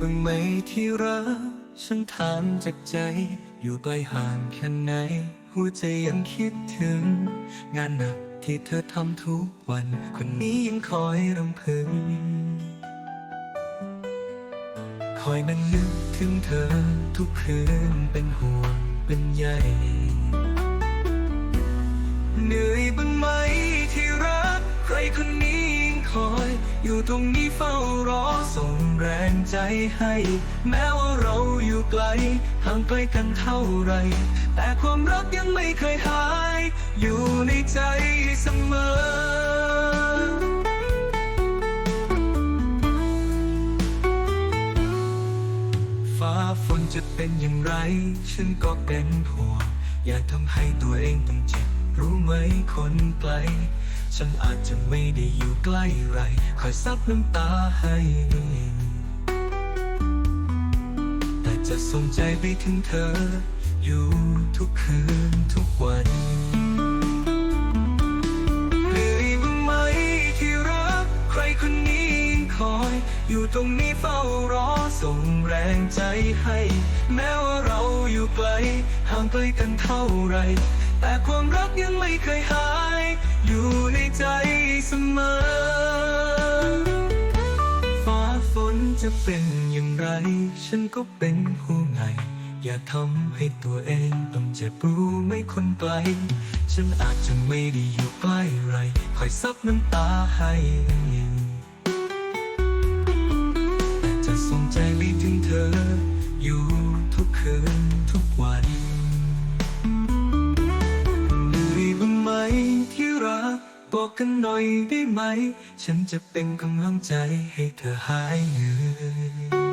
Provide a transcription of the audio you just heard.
บ้างไหมที่รักฉันถามจากใจ อยู่ไกลห่างแค่ไหน หัวใจยังคิดถึง งานหนักที่เธอทำทุกวัน คนนี้ยังคอยรำพึง คอยนั่งนึกถึงเธอทุกคืนเป็นห่วงเป็นใย อยู่ตรงนี้เฝ้ารอส่งแรงใจให้ แม้ว่าเราอยู่ไกลห่างไกลกันเท่าไร แต่ความรักยังไม่เคยหาย อยู่ในใจเสมอฟ้าฝนจะเป็นอย่างไร ฉันก็เป็นห่วง อย่าทำให้ตัวเองต้องเจ็บ รู้ไหมคนไกล ฉันอาจจะไม่ได้อยู่ใกล้ไร คอยซับน้ำตาให้แต่จะส่งใจไปถึงเธอ อยู่ทุกคืนทุกวันเหนื่อยบ้างไหมที่รัก ใครคนนี้ยังคอย อยู่ตรงนี้เฝ้ารอส่งแรงใจให้ แม้ว่าเราอยู่ไกลห่างไกลกันเท่าไร แต่ความรักยังไม่เคยหาย อยู่ในใจเสมอ ฟ้าฝนจะเป็นอย่างไร ฉันก็เป็นผู้ไง อย่าทำให้ตัวเองต้องเจ็บรู้ไม่คนไกล ฉันอาจจะไม่ได้อยู่ใกล้ไร คอยซับน้ำตาให้แต่จะส่งใจไปถึงเธอ บอกกันหน่อยได้ไหม ฉันจะเป็นกำลังใจให้เธอหายเหนื่อย